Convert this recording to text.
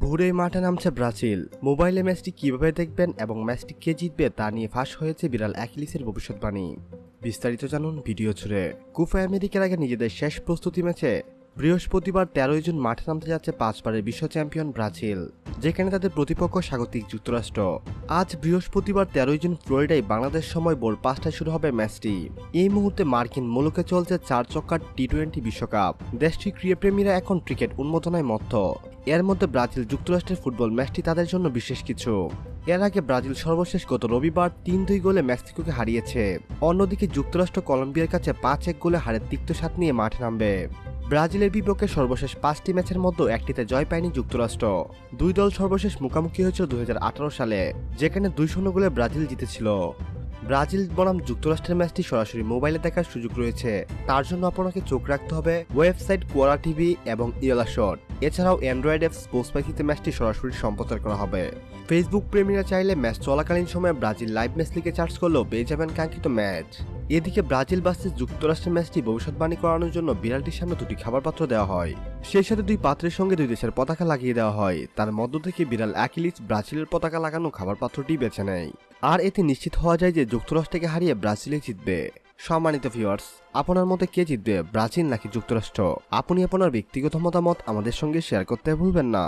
ভোরে মাঠে নামছে ব্রাজিল। মোবাইলে ম্যাচটি কীভাবে দেখবেন এবং ম্যাচটি কে জিতবে তা নিয়ে ফাঁস হয়েছে বিড়াল অ্যাকিলিসের ভবিষ্যৎবাণী। বিস্তারিত জানুন ভিডিও ছুড়ে কুফা আমেরিকার আগে নিজেদের শেষ প্রস্তুতি ম্যাচে বৃহস্পতিবার তেরোই জুন মাঠে নামতে যাচ্ছে পাঁচবারের বিশ্ব চ্যাম্পিয়ন ব্রাজিল, যেখানে তাদের প্রতিপক্ষ স্বাগতিক যুক্তরাষ্ট্র। আজ বৃহস্পতিবার তেরোই জুন ফ্লোরিডায় বাংলাদেশ সময় ভোর পাঁচটায় শুরু হবে ম্যাচটি। এই মুহূর্তে মার্কিন মুলুকে চলছে চার চক্কার টি টোয়েন্টি বিশ্বকাপ। দেশটির ক্রীড়াপ্রেমীরা এখন ক্রিকেট উন্মোদনায় মত্ত। এর মধ্যে ব্রাজিল যুক্তরাষ্ট্রের ফুটবল ম্যাচটি তাদের জন্য বিশেষ কিছু। এর আগে ব্রাজিল সর্বশেষ গত রবিবার তিন দুই গোলে মেক্সিকোকে হারিয়েছে। অন্যদিকে যুক্তরাষ্ট্র কলম্বিয়ার কাছে পাঁচ এক গোলে হারের তিক্ত স্বাদ নিয়ে মাঠে নামবে। ব্রাজিলের বিপক্ষে সর্বশেষ পাঁচটি ম্যাচের মধ্যে একটিতে জয় পায়নি যুক্তরাষ্ট্র। দুই দল সর্বশেষ মুখোমুখি হয়েছিল দু হাজার আঠেরো সালে, যেখানে দুই শূন্য গোলে ব্রাজিল জিতেছিল। ব্রাজিল বনাম যুক্তরাষ্ট্রের ম্যাচটি সরাসরি মোবাইলে দেখার সুযোগ রয়েছে। তার জন্য আপনাকে চোখ রাখতে হবে ওয়েবসাইট কোয়ারা টিভি এবং ইয়েলা শট এছাড়াও অ্যান্ড্রয়েড অ্যাপ স্পোর্টস পাখিতে ম্যাচটি সরাসরি সম্প্রচার করা হবে। ফেসবুক প্রেমীরা চাইলে ম্যাচ চলাকালীন সময়ে ব্রাজিল লাইভ ম্যাচ লিখে চার্জ করলেও পেয়ে যাবেন কাঙ্ক্ষিত ম্যাচ। এদিকে ব্রাজিল বাসে যুক্তরাষ্ট্রের ম্যাচটি ভবিষ্যৎবাণী করানোর জন্য বিড়ালটির সামনে দুটি খাবার পাত্র দেওয়া হয়। সেই সাথে দুই পাত্রের সঙ্গে দুই দেশের পতাকা লাগিয়ে দেওয়া হয়। তার মধ্য থেকে বিড়াল অ্যাকিলিস ব্রাজিলের পতাকা লাগানো খাবার পাত্রটি বেছে নেয়। আর এতে নিশ্চিত হওয়া যায় যে যুক্তরাষ্ট্রকে হারিয়ে ব্রাজিলে জিতবে। সম্মানিত ভিউয়ার্স, আপনার মতে কে জিতবে, ব্রাজিল নাকি যুক্তরাষ্ট্র? আপনি আপনার ব্যক্তিগত মতামত আমাদের সঙ্গে শেয়ার করতে ভুলবেন না।